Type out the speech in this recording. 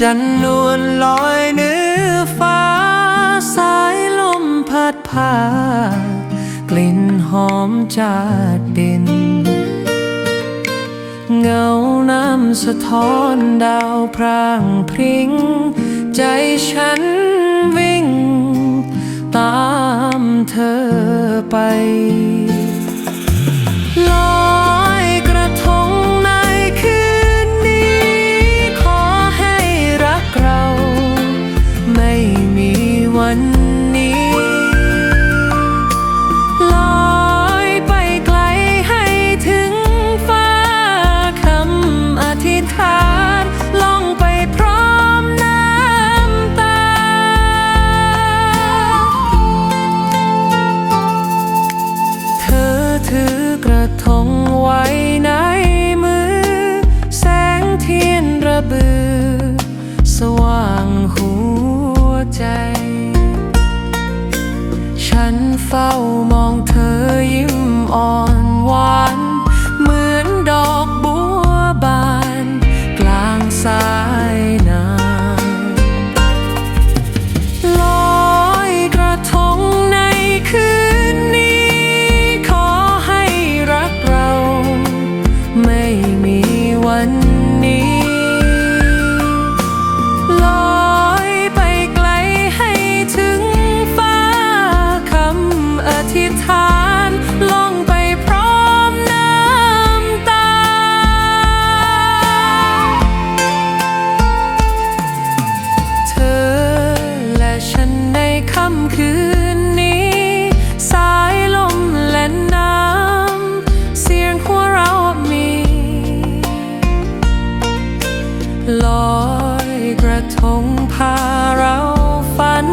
จันนวลลอยเนื้อฟ้า สายลมพัดพากลิ่นหอมจากดิน เงาน้ำสะท้อนดาวพรางพริ้ง ใจฉันวิ่ง ตามเธอไป หั ธงพาเราฝัน